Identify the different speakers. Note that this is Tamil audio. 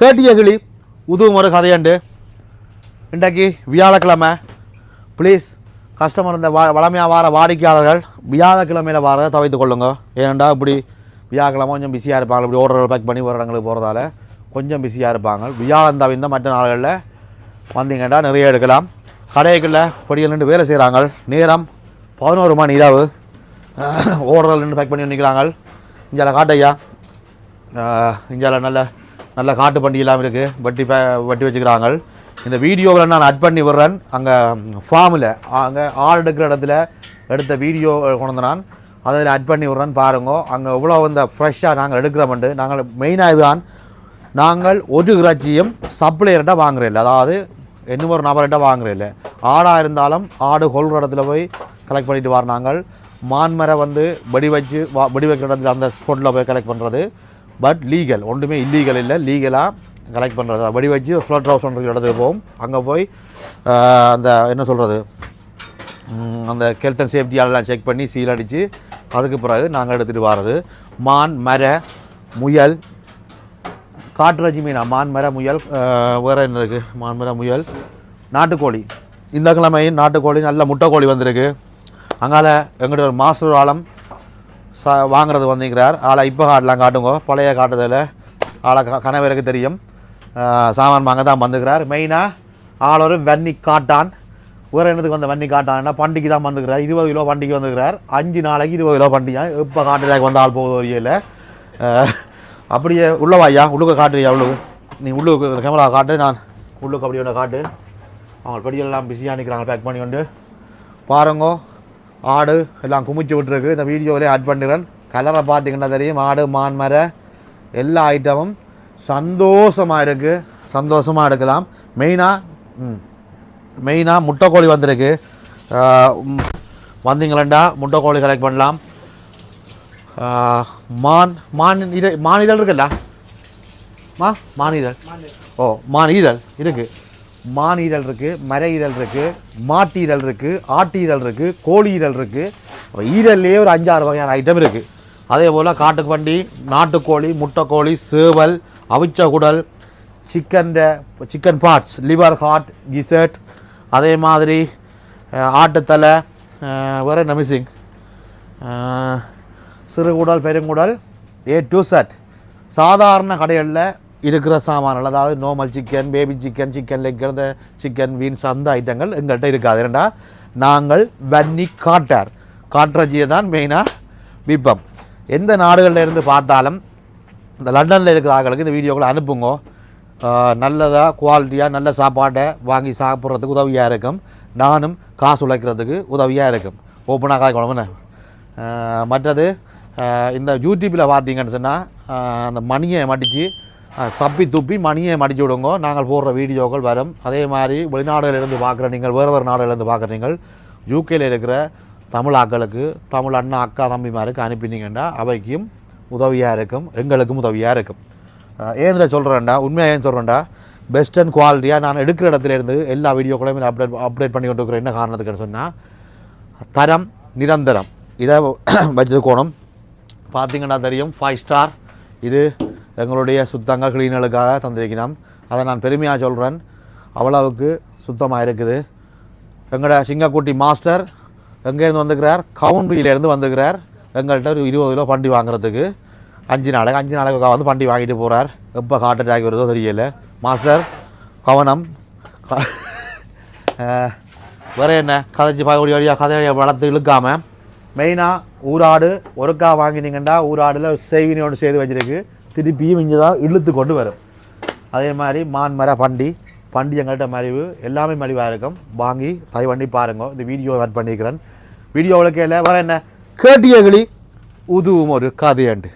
Speaker 1: கேட்டிய கிளி உதவும் ஒரு கதையண்டு. இன்றைக்கு வியாழக்கிழமை. ப்ளீஸ் கஸ்டமர் இந்த வா வளமையாக வார வாடிக்கையாளர்கள் வியாழக்கிழமையில் வாரதை தவிர்த்து கொள்ளுங்க. ஏன்டா இப்படி வியாழக்கிழமை கொஞ்சம் பிஸியாக இருப்பாங்க. இப்படி ஓர்டர் பேக் பண்ணி ஒரு இடங்களுக்கு போகிறதால கொஞ்சம் பிஸியாக இருப்பாங்க. வியாழன் தவிர்ந்த மற்ற நாள்களில் வந்தீங்கன்னா நிறைய எடுக்கலாம். கடைகளில் பொடியில் நின்று வேலை செய்கிறாங்க நேரம் பதினோரு மணி இரவு. ஓடுறதில் நின்று பேக் பண்ணி நிற்கிறாங்க இங்கே காட்டையா இங்கே நல்ல நல்ல காட்டு பண்டி இருக்குது வட்டி பே வட்டி வச்சுக்கிறாங்க. இந்த வீடியோவில் நான் அட் பண்ணி விடுறேன். அங்கே ஃபார்மில் அங்கே ஆள் எடுக்கிற இடத்துல எடுத்த வீடியோ கொண்டு நான் அதில் அட் பண்ணி விட்றேன். பாருங்க. அங்கே இவ்வளோ இந்த ஃப்ரெஷ்ஷாக நாங்கள் எடுக்கிறோம்ண்டு நாங்கள் மெயினாக இதுதான். நாங்கள் ஒரு இறைச்சியும் சப்ளையர்கிட்ட வாங்குறோம் இல்லை. அதாவது இன்னும் ஒரு நபர்கிட்ட வாங்குறோம் ஆடாக இருந்தாலும் ஆடு கொள்கிற இடத்துல போய் கலெக்ட் பண்ணிட்டு வர நாங்கள். மான்மரை வந்து வெடி வச்சு வா வெடி வைக்கிற இடத்துல அந்த ஸ்பாட்டில் போய் கலெக்ட் பண்ணுறது பட் லீகல் ஒன்றுமே இல்லீகல் இல்லை லீகலாக கலெக்ட் பண்ணுறது வடி வச்சு ஸ்லோட் ஹவுஸ் ஒன்று இடத்துக்கு போவோம். அங்கே போய் அந்த என்ன சொல்கிறது அந்த ஹெல்த் அண்ட் சேஃப்டி எல்லாம் செக் பண்ணி சீல் அடித்து அதுக்கு பிறகு நாங்கள் எடுத்துகிட்டு வர்றது. மான் மர முயல் காட்டுராஜி மீனா மான் மர முயல் வேறு என்ன இருக்குது மான் மர முயல் நாட்டுக்கோழி. இந்த கிழமையும் நாட்டுக்கோழி நல்ல முட்டைக்கோழி வந்திருக்கு. அங்கால எங்கள்கிட்ட ஒரு மாஸ்டர் ஆழம் சா வாங்குறது வந்திருக்கிறார் ஆளை இப்போ காட்டலாம் காட்டுங்க. பழைய காட்டுதில். ஆளை க கணவருக்கு தெரியும். சாமான் வாங்க தான் வந்துக்கிறார். மெயினாக ஆள் ஒரு வன்னி காட்டான். வேறு என்னத்துக்கு வந்த வன்னி காட்டான்னா பண்டிகை தான் வந்துக்கிறார். இருபது கிலோ பண்டிகை வந்துக்கிறார். அஞ்சு நாளைக்கு இருபது கிலோ பண்டிகை இப்போ காட்டுறதுக்கு வந்த ஆள் போகுது வரையில் அப்படியே உள்ளவாயா உள்ளுக்க காட்டுறியா உள்ளுக்கு? நீ உள்ளுக்கு கேமரா காட்டு நான் உள்ளுக்கு அப்படி ஒன்று காட்டு. அவங்க படியெல்லாம் பிஸியாக நிற்கிறாங்க பேக் பண்ணி கொண்டு பாருங்கோ. ஆடு எல்லாம் குமிச்சு விட்டுருக்கு. இந்த வீடியோவிலே ஆட் பண்ணிடுறேன். கலரை பார்த்தீங்கன்னா தெரியும். ஆடு மான் மர எல்லா ஐட்டமும் சந்தோஷமாக இருக்குது சந்தோஷமாக எடுக்கலாம். மெயினாக ம். மெயினாக முட்டைக்கோழி வந்திருக்கு. வந்தீங்களா முட்டைக்கோழி கலெக்ட் பண்ணலாம். மான் மான் இத மான் இதழ் இருக்குல்ல? மா மான் இதழ். ஓ மான் ஈரல் இருக்கு. மான் ஈரல் இருக்குது மர ஈரல் இருக்குது மாட்டு ஈரல் இருக்கு ஆட்டு ஈரல் இருக்குது கோழி ஈரல் இருக்குது அப்போ ஈரல்லையே ஒரு அஞ்சாறு வகையான ஐட்டம் இருக்குது அதே போல் காட்டுக்கு வண்டி நாட்டுக்கோழி முட்டைக்கோழி சேவல் அவிச்ச குடல் chicken chicken parts liver heart gizzard அதே மாதிரி ஆட்டுத்தலை வேறு என்ன மிஸ்ஸிங் சிறுகுடல் பெருங்குடல் ஏ டு சட் சாதாரண கடைகளில் இருக்கிற சாமான்கள் அதாவது normal chicken baby chicken chicken leg இந்த சிக்கன் வீன்ஸ் அந்த ஐட்டங்கள் எங்கள்கிட்ட இருக்காது. ஏன்னா நாங்கள் வன்னி காட்டார். காட்ரஜியை தான் மெயினாக விற்போம். எந்த நாடுகளில் இருந்து பார்த்தாலும் இந்த லண்டனில் இருக்கிற ஆட்களுக்கு இந்த வீடியோக்களை அனுப்புங்க. நல்லதாக குவாலிட்டியாக நல்ல சாப்பாட்டை வாங்கி சாப்பிட்றதுக்கு உதவியாக இருக்கும். நானும் காசு உழைக்கிறதுக்கு உதவியாக இருக்கும். ஓப்பனாக காய் குழம்புன்னு மற்றது இந்த யூடியூப்பில் பார்த்தீங்கன்னு சொன்னால் அந்த மணியை மடித்து சப்பி துப்பி மணியை மடிச்சு விடுங்க. நாங்கள் போடுற வீடியோக்கள் வரும். அதே மாதிரி வெளிநாடுகளிலிருந்து பார்க்குற நீங்கள் வேறு வேறு நாடுகளிலிருந்து பார்க்குற நீங்கள் யூகேல இருக்கிற தமிழ் ஆக்களுக்கு தமிழ் அண்ணா அக்கா தம்பிமாருக்கு அனுப்பினீங்கன்னா அவைக்கும் உதவியாக இருக்கும். எங்களுக்கும் உதவியாக இருக்கும். ஏன் இதை சொல்கிறேன்டா உண்மையாக ஏன் சொல்கிறேன்டா பெஸ்ட் அண்ட் குவாலிட்டியாக நான் எடுக்கிற இடத்துல இருந்து எல்லா வீடியோக்களையும் அப்டேட் அப்டேட் பண்ணி கொண்டு இருக்கிறேன் என்ன காரணத்துக்குன்னு சொன்னால் தரம் நிரந்தரம். இதை வச்சிருக்கணும். பார்த்தீங்கன்னா தெரியும் ஃபைவ் ஸ்டார் இது எங்களுடைய சுத்தங்க கிளீனலுக்காக தந்திருக்கிறோம் அதை நான் பெருமையாக சொல்கிறேன் அவ்வளவுக்கு சுத்தமாக இருக்குது. எங்களோட சிங்கக்குட்டி மாஸ்டர் எங்கேருந்து வந்துக்கிறார் கவுண்டியிலேருந்து வந்துக்கிறார் எங்கள்கிட்ட ஒரு இருபது கிலோ பண்டி வாங்குறதுக்கு. அஞ்சு நாளைக்கு அஞ்சு நாளைக்கு வந்து பண்டி வாங்கிட்டு போகிறார் எப்போ ஹார்ட் அட்டாக் வருதோ தெரியல. மாஸ்டர் கவனம். க- என்ன? கதைச்சி பாயக்கூடிய வழியாக கதையை வளர்த்து இழுக்காமல் மெயினாக ஊராடு ஒருக்கா வாங்கினீங்கன்னா ஊராடில் செய்வினி ஒன்று செய்து வச்சுருக்கு. திருப்பியும் இங்கே தான் இழுத்து கொண்டு வரும். அதே மாதிரி மான் மர பண்டி பண்டி எங்கள்கிட்ட மலிவு எல்லாமே மலிவாக இருக்கும். வாங்கி ட்ரை பண்ணி பாருங்க இந்த வீடியோ ஆட் பண்ணிக்கிறேன். வீடியோவில் கேள வர என்ன? கேட்டியகளி உதுவும் ஒரு கதையாண்டு.